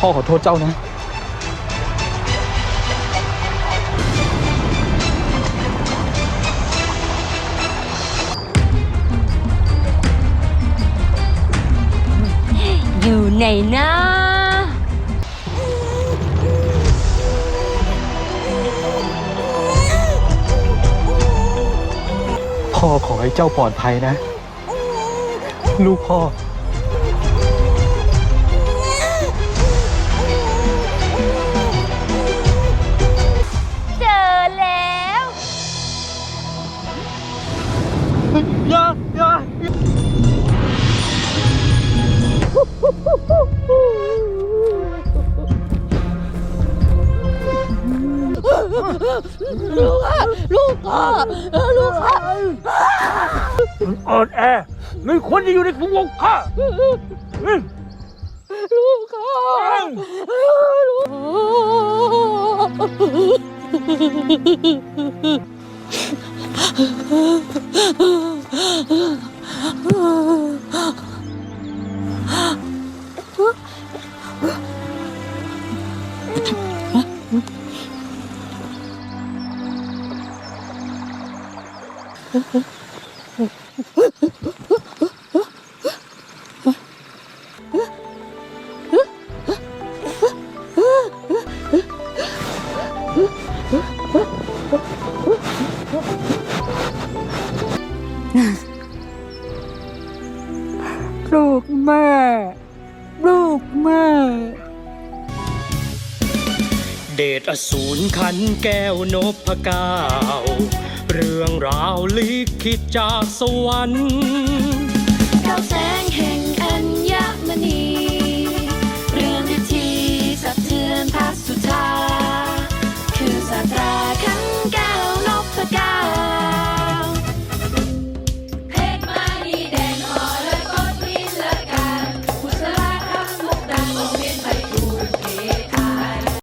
พ่อขอโทษเจ้านะอยู่ไหนนะพ่อขอให้เจ้าปลอดภัยนะ ลูกพ่อ อย่าอย่าอ่อนแอไม่ควรจะอยู่ในกรุงวงข้าลูกข้าลูก 응? ลูกแม่ ลูกแม่ เดชอสูรขันแก้วนพเก้าเรื่องราวลิขิตจากสวรรค์